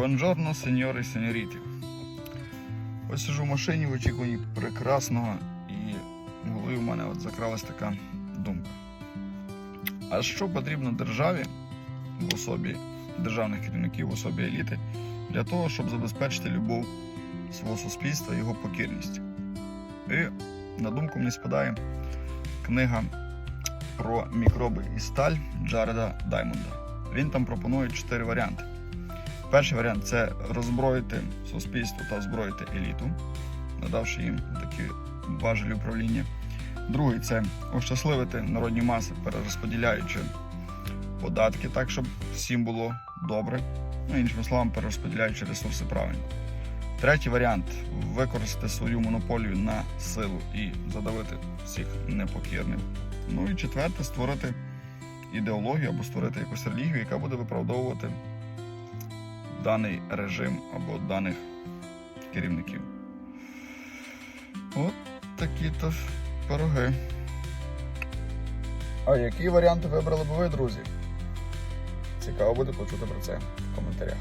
Бонжорно, сеньори сеньоріті. Ось сижу в машині в очікуванні прекрасного, і в голові в мене от закралась така думка. А що потрібно державі в особі державних керівників, в особі еліти, для того, щоб забезпечити любов свого суспільства його покірність? І на думку мені спадає книга про мікроби і сталь Джареда Даймонда. Він там пропонує чотири варіанти. Перший варіант це роззброїти суспільство та озброїти еліту, надавши їм такі важелі управління. Другий це ощасливити народні маси, перерозподіляючи податки так, щоб всім було добре. Ну, іншими словами, перерозподіляючи ресурси правильно. Третій варіант використати свою монополію на силу і задавити всіх непокірних. Ну і четверте створити ідеологію або створити якусь релігію, яка буде виправдовувати даний режим або даних керівників. От такі то пироги. А які варіанти вибрали б ви, друзі? Цікаво буде почути про це в коментарях.